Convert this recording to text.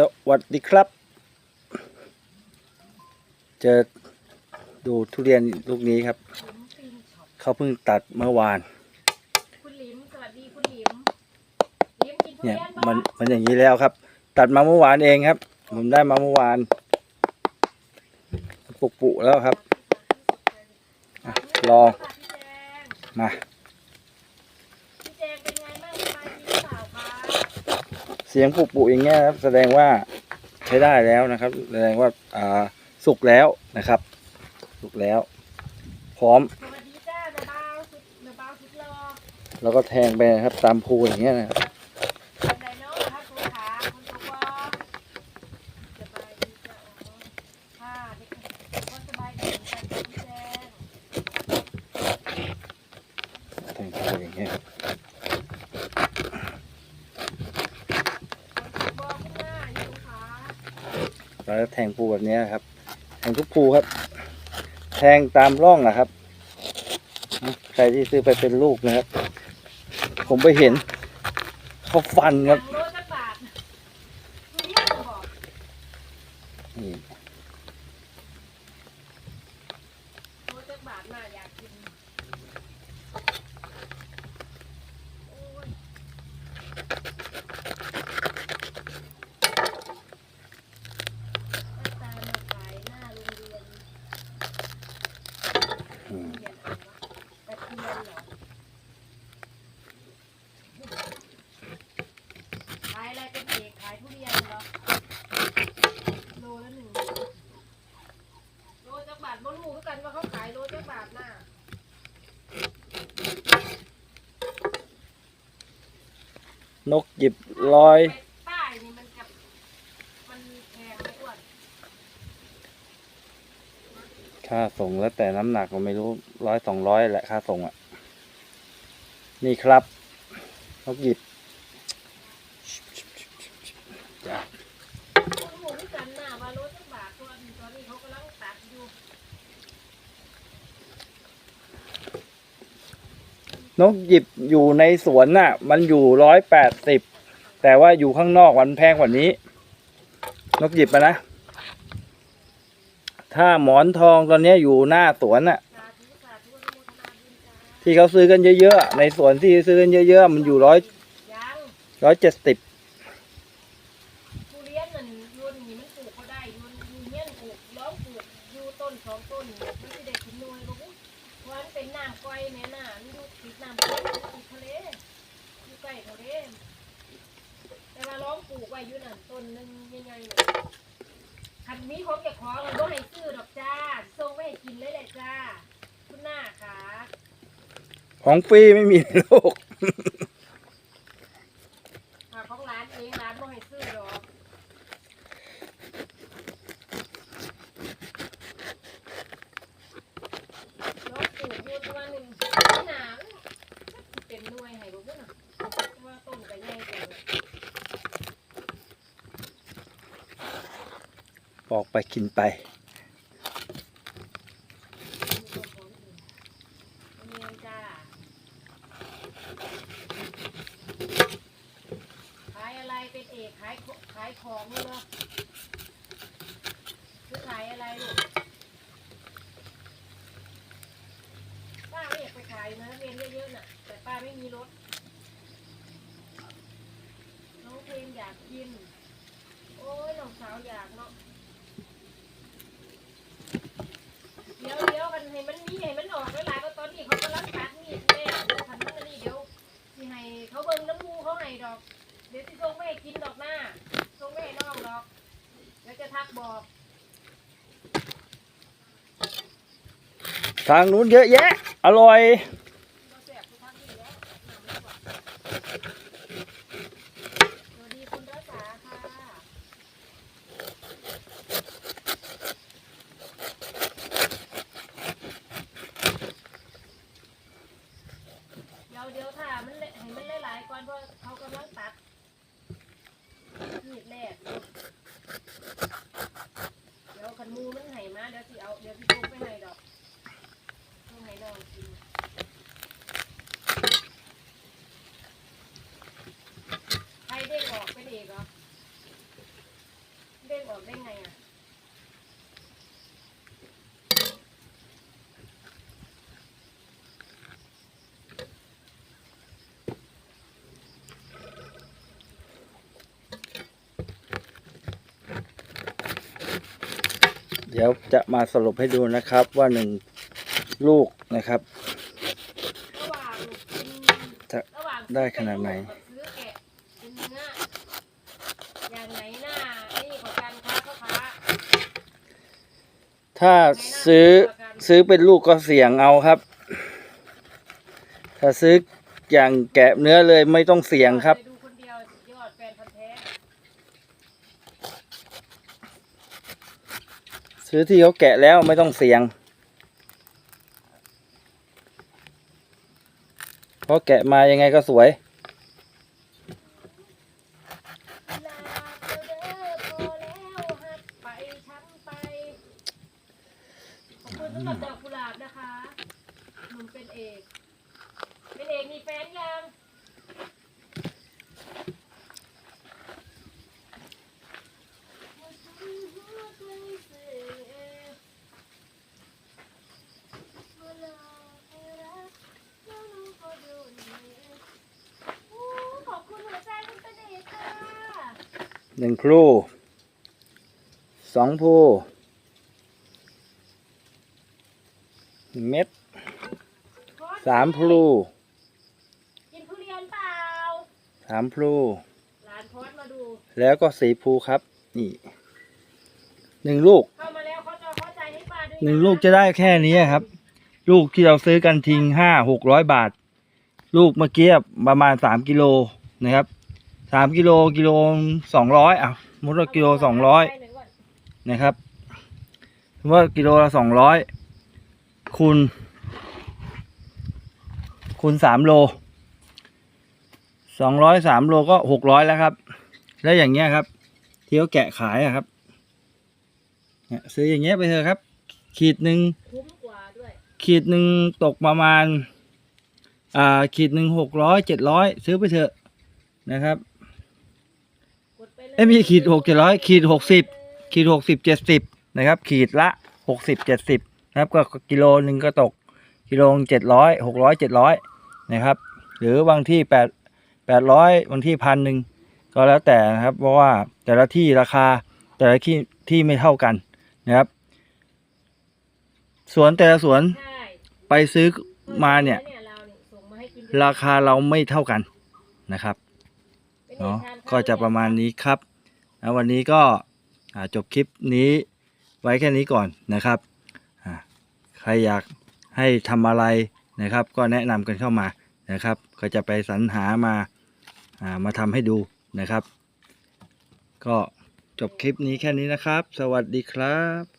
สวัสดีครับเจอดูทุเรียนลูกนี้ครับลิมปิงช็อปเขาเพิ่งตัดเมื่อวาน คุณลิมสวัสดีคุณลิมลิมกินทุเนี่ยเรียนมับ้านมันอย่างนี้แล้วครับ ตัดมาเมื่อวานเองครับ ผมได้มาเมื่อวาน ปุกปุแล้วครับอะลองพี่แจงมา พี่แจงเป็นไงบ้างสบายดีหรือเปล่าคะ เสียงปุกปุอย่างเงี้ยครับแสดงว่าใช้ได้แล้วนะครับ แสดงว่าอ่าสุกแล้วนะครับ สุกแล้ว พร้อมสวัสดีจ้าเดบาสุดเดบาสุดรอแล้วก็แทงไปนะครับ ตามภูอย่างเงี้ยนะครับ เป็นไดโน่ครับคุณขาคุณตัววอสบายดีจ้าอ๋อค่ะเด็กก็สบายดีเหมือนกันพี่แจง แทงไปอย่างเงี้ยครับ คุณตัวคุณหน้าอยู่ขา แทงภูแบบนี้ครับ แทงทุกภูครับ แทงตามร่องนะครับ ใครที่ซื้อไปเป็นลูกนะครับ ผมไปเห็นเขาฟันครับโลจักบาททุเรียนบอก นี่ โลจักบาทน่าอยากกินโอ้ยหน้าตามาขายหน้าโรงเรียน อืม เรียนอะไรวะตะเคียนเหรอขายอะไรเป็นเอกขายทุเรียนเหรอโลละหนึ่งโลจักบาทบ่รู้คือกันว่าเขาขายโลจักบาทน่ะ นกหยิบลอยไปป้ายนี่มันจะมันแพงไหมอ้วนค่าส่งแล้วแต่น้ำหนักก็ไม่รู้ร้อยสองร้อยแหละค่าส่งอะ นี่ครับนกหยิบจ้ะ บ่รู้คือกันน่ะว่าโลจักบาทตัวนี้ตอนนี้เขากำลังตัดอยู่ นกหยิบอยู่ในสวนน่ะ มันอยู่ร้อยแปดสิบแต่ว่าอยู่ข้างนอกมันแพงกว่านี้ นกหยิบอะนะ ถ้าหมอนทองตอนนี้อยู่หน้าสวนน่ะ ที่เขาซื้อกันเยอะๆในสวนที่ซื้อกันเยอะๆมันอยู่ร้อยร้อยเจ็ดสิบ ทุเรียนนั่นอยูนนี่มันปลูกเขาได้อยูนอยูเงี้ยนปลูกล้อมปลูกอยู่ต้นสองต้นนี่มันสิได้กินหน่วยบ่ฮู้เพราะมันเป็นน้ำก้อยแม่น่ะมันอยู่ติดน้ำก้อยมันติดทะเลอยู่ใกล้ทะเลแต่ว่าล้อมปลูกไว้อยู่นั่นต้นหนึงใหญ่ๆเลยคันมีของเก็บของเราบ่ให้ซื้อดอกจ้าส่งไว้ให้กินเลยแหละจ้า คุณหน้าค่ะของฟรีไม่มีในโลก หาของร้านเองร้านบ่ให้ซื้อดอกล้อมปลูกอยู่ตัวหนึ่งไม่หนามเป็นหน่วยให้บ่เพิ่นน่ะเพราะว่าต้นก็ใหญ่เกิน ออกไปกินไป ขายอะไรเป็นเอกขายขขายของเลยเหรอคือขายอะไรลูกป้าไม่อยากไปขายนะเรียนเยอะๆน่ะ แต่ป้าไม่มีรถ น้องเพลงอยากกิน โอ้ยน้องสาวอยากเนาะ เดี๋ยวเดี๋ยวกันให้มันมีให้มันออกหลายๆก็ตอนนี้เขากำลังตัดมีดแม่ฉันมันอันนี่เดี๋ยวสิให้เขาเบิ่งน้ำมูเขาให้ดอก เดี๋ยวสิส่งไปให้กินดอกหน้าส่งไปให้น้องดอก เดี๋ยวจะทักบอก ทางนู้นเยอะแยะ อร่อย อนเพราะเขากำลังตัดมีดแรกเดี๋ยวขันมูมันไห่มาเดี๋ยวที่เอาเดี๋ยวที่ลูกไปไหนดอกต้งไหนดอกใครเด้งออกไปดีกเอเด้งออกได้ไงอะ ดี๋ยวจะมาสรุปให้ดูนะครับว่าหนึ่งลูกนะครับ จะได้ขนาดไหน ถ้าซื้อซื้อเป็นลูกก็เสี่ยงเอาครับ ถ้าซื้ออย่างแกะเนื้อเลยไม่ต้องเสี่ยงครับ ซื้อที่เขาแกะแล้วไม่ต้องเสี่ยง เพราะแกะมายังไงก็สวย ไปช้ำไปขอบคุณสำหรับดอกกุหลาบนะคะหนุ่มเป็นเอก เป็นเอกมีแฟนยังขอบคุณหัวใจคุณเป็นเอกค่ะ หนึ่งพลูสองพลูหนึ่งเม็ดสามพลูกินทุเรียนเปล่าสามพลูหลานพอดมาดูแล้วก็สีพลูครับ นี่หนึ่งลูกเข้ามาแล้วเขาจะเข้าใจให้ป้าด้วยะหนึ่งลูกจะได้แค่นี้ครับ ลูกที่เราซื้อกันทิ้งห้าหกร้อยบาท ลูกเมื่อกี้ประมาณสามกิโลนะครับ สามกิโลกิโลสองร้อยอะสมมุดว่ากิโลสองร้อยไปหนึ่งก่อนนะครับสมมติว่ากิโลละสองร้อยคูณคูณสามโลสองร้อยสามโลก็หกร้อยแล้วครับ แล้วอย่างเงี้ยครับที่เขาแกะขายอะครับเนี่ยซื้ออย่างเงี้ยไปเถอะครับ ขีดหนึ่งคุ้มกว่าด้วยขีดหนึ่งตกประมาณ อ่า ขีดหนึ่งหกร้อยเจ็ดร้อยซื้อไปเถอะนะครับกดไป เลยเอ้ยไม่ใช่ขีดหกเจ็ดร้อยขีดหกสิบขีดหกสิบเจ็ดสิบนะครับ ขีดละหกสิบเจ็ดสิบนะครับก็กิโลหนึ่งก็ตกกิโลเจ็ดร้อยหกร้อยเจ็ดร้อยนะครับ หรือบางที่แปดแปดร้อยบางที่พันหนึ่งก็แล้วแต่นะครับ เพราะว่าแต่ละที่ราคาแต่ละที่ที่ไม่เท่ากันนะครับ สวนแต่ละสวนใช่ไปซื้อมาเนี่ยเราเนี่ยส่งมาให้กินราคาเราไม่เท่ากันนะครับ เป็นอกเนาะทานข้าวก็จะประมาณนี้ครับแล้ววันนี้ก็อ่าจบคลิปนี้ไว้แค่นี้ก่อนนะครับอ่าใครอยากให้ทำอะไรนะครับ ก็แนะนำกันเข้ามานะครับ ก็จะไปสรรหามาอ่ามาทำให้ดูนะครับ ก็จบคลิปนี้แค่นี้นะครับ สวัสดีครับ